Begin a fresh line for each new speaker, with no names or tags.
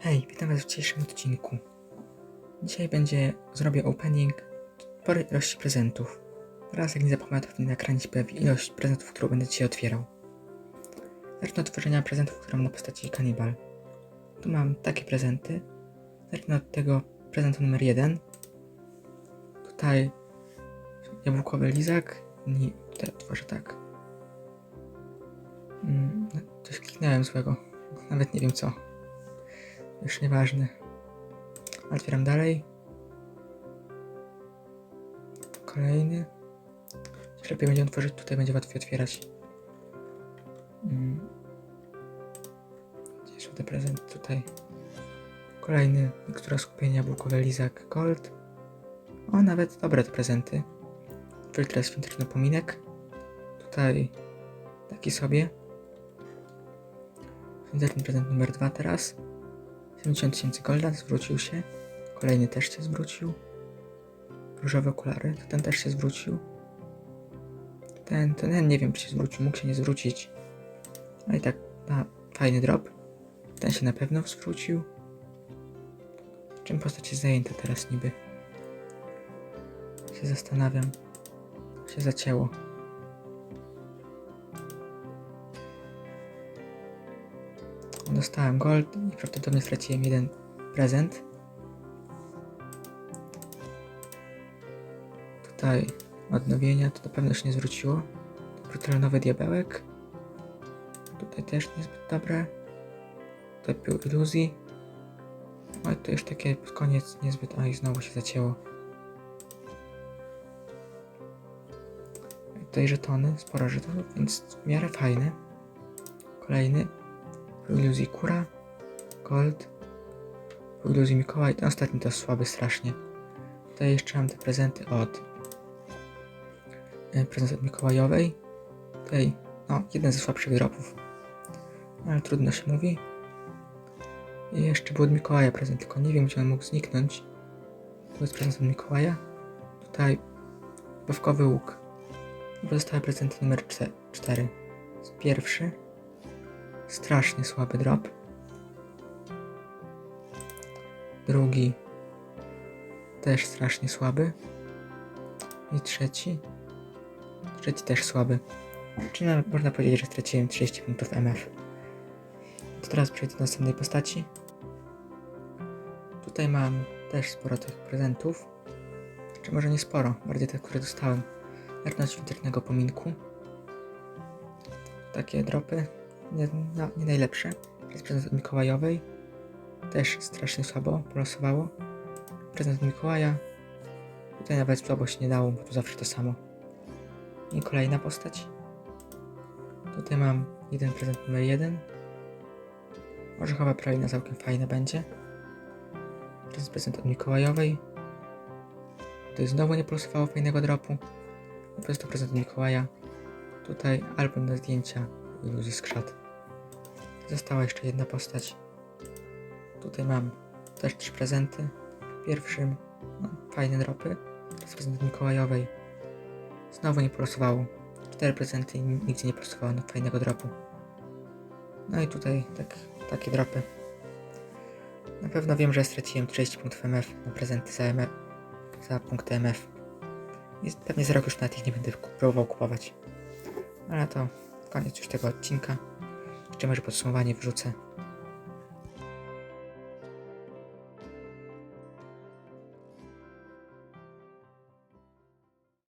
Hej, witam was w dzisiejszym odcinku. Dzisiaj będzie, zrobię opening sporej ilości prezentów. Teraz jak nie zapomnę, to na ekranie pojawi ilość prezentów, którą będę dzisiaj otwierał. Zacznę od tworzenia prezentów, które mam na postaci kanibal. Tu mam takie prezenty. Zacznę od tego prezentu numer jeden. Tutaj jabłkowy lizak. Nie, tutaj otworzę tak. Mm, coś kliknąłem złego. Nawet nie wiem co. Już nieważne. Otwieram dalej. Kolejny. Lepiej będzie otworzyć, tutaj będzie łatwiej otwierać. Mm. Te prezenty? Tutaj. Kolejny, mikstura skupienia, jabłkowe lizak, gold. O, nawet dobre te prezenty. Filtr z filtr napominek. Tutaj taki sobie. Ten prezent numer dwa teraz. 70 tysięcy golda zwrócił się. Kolejny też się zwrócił. Różowe okulary, to ten też się zwrócił. Ten, ten, ten nie wiem czy się zwrócił, mógł się nie zwrócić. Ale i tak na fajny drop. Ten się na pewno zwrócił. Czym postać jest zajęta teraz niby? Się zastanawiam. Się zacięło. Dostałem gold i prawdopodobnie straciłem jeden prezent. Tutaj odnowienia, to na pewno się nie zwróciło. Brutalnowy diabełek. Tutaj też niezbyt dobre. Tutaj iluzji. Oj, to już takie pod koniec niezbyt... Oj, znowu się zacięło. Tutaj żetony, sporo żetonów, więc w miarę fajne. Kolejny iluzji Kura, Gold, po iluzji Mikołaj, ten ostatni to słaby strasznie. Tutaj jeszcze mam te prezenty od e, prezent od Mikołajowej. Tutaj, no, jeden ze słabszych dropów. Ale trudno się mówi. I jeszcze był od Mikołaja prezent, tylko nie wiem gdzie on mógł zniknąć. To jest prezent od Mikołaja. Tutaj bawkowy łuk. Pozostałe prezenty numer 4. Pierwszy. Strasznie słaby drop. Drugi też strasznie słaby. I trzeci. Trzeci też słaby. No, można powiedzieć, że straciłem 30 punktów MF. To teraz przejdę do następnej postaci. Tutaj mam też sporo tych prezentów. Czy może nie sporo, bardziej te, które dostałem. Na świątecznego pominku. Takie dropy nie, no, nie najlepsze. Jest prezent Mikołajowej. Też strasznie słabo polosowało. Prezent Mikołaja. Tutaj nawet słabo się nie dało, bo tu zawsze to samo. I kolejna postać. Tutaj mam jeden prezent numer jeden. Orzechowa pralina całkiem fajna będzie. To jest prezent od Mikołajowej. Tutaj znowu nie polosowało fajnego dropu. Po prostu prezent od Mikołaja. Tutaj album na zdjęcia iluzji skrzat. Została jeszcze jedna postać. Tutaj mam też trzy prezenty. W pierwszym no, fajne dropy. To jest prezent od Mikołajowej. Znowu nie polosowało. Cztery prezenty i nigdzie nie polosowało na fajnego dropu. No i tutaj tak, takie dropy. Na pewno wiem, że straciłem 30 punktów MF na prezenty za, MF, za punkty MF. I pewnie za rok już nawet ich nie będę próbował kupować. Ale to koniec już tego odcinka. Jeszcze może podsumowanie wrzucę.